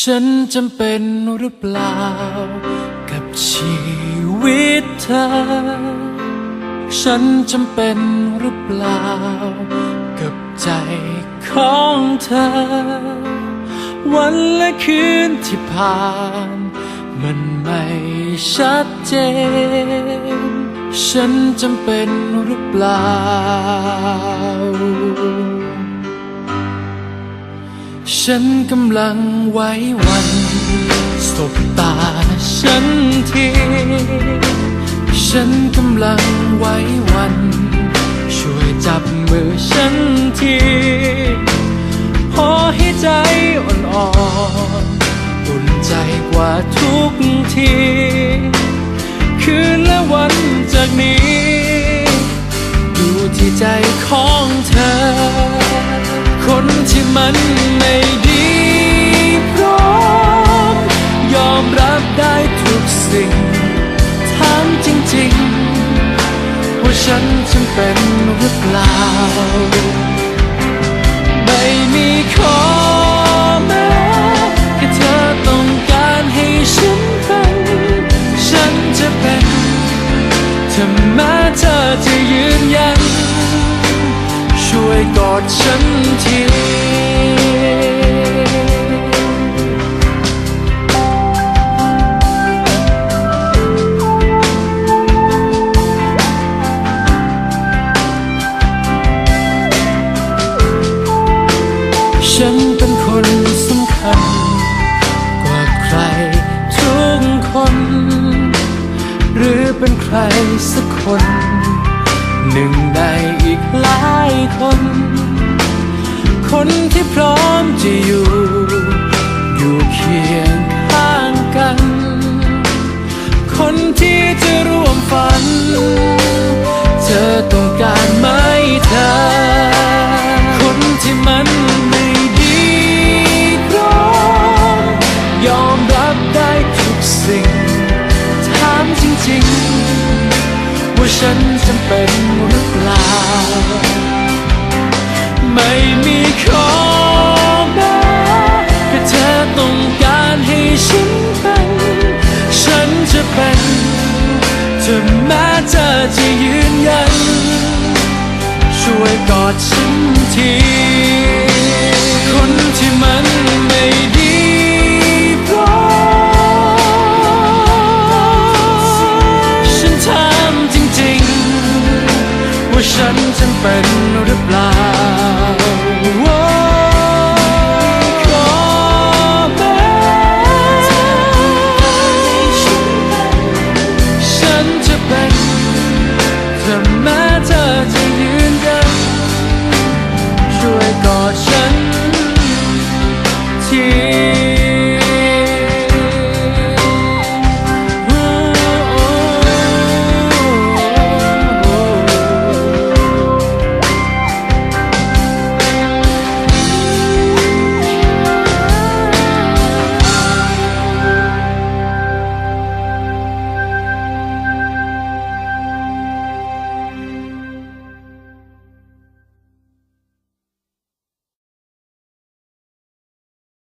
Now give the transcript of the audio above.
ฉันจำเป็นหรือเปล่า กับชีวิตเธอ ฉันจำเป็นหรือเปล่า กับใจของเธอ วันและคืนที่ผ่าน มันไม่ชัดเจน ฉันจำเป็นหรือเปล่า ฉันกำลังไว้วันสบตาฉันที ฉันกำลังไว้วัน ช่วยจับมือฉันที พอให้ใจอ่อนๆอุ่นใจกว่าทุกที มันไม่ดีพร้อมยอมรับได้ทุกสิ่งถามจริงๆ ว่าฉันจำเป็นหรือเปล่า ไม่มีข้อแม้แค่เธอต้องการให้ฉันเป็น ฉันจะเป็นถ้าแม้เธอจะยืนยัน ช่วยกอดฉันที รทุกคน หรือเป็นใครสักคน หนึ่งในอีกหลายคน คนที่พร้อมจะอยู่ อยู่เคียงข้างกัน คนที่จะร่วมฝัน เธอต้อง จำเป็นหรือเปล่า ไม่มีข้อแม้แต่เธอต้องการให้ฉันเป็น ฉันจะเป็นถึงแม้เธอจะยืนยัน ช่วยกอดฉันที ฉันจำเป็นหรือเปล่า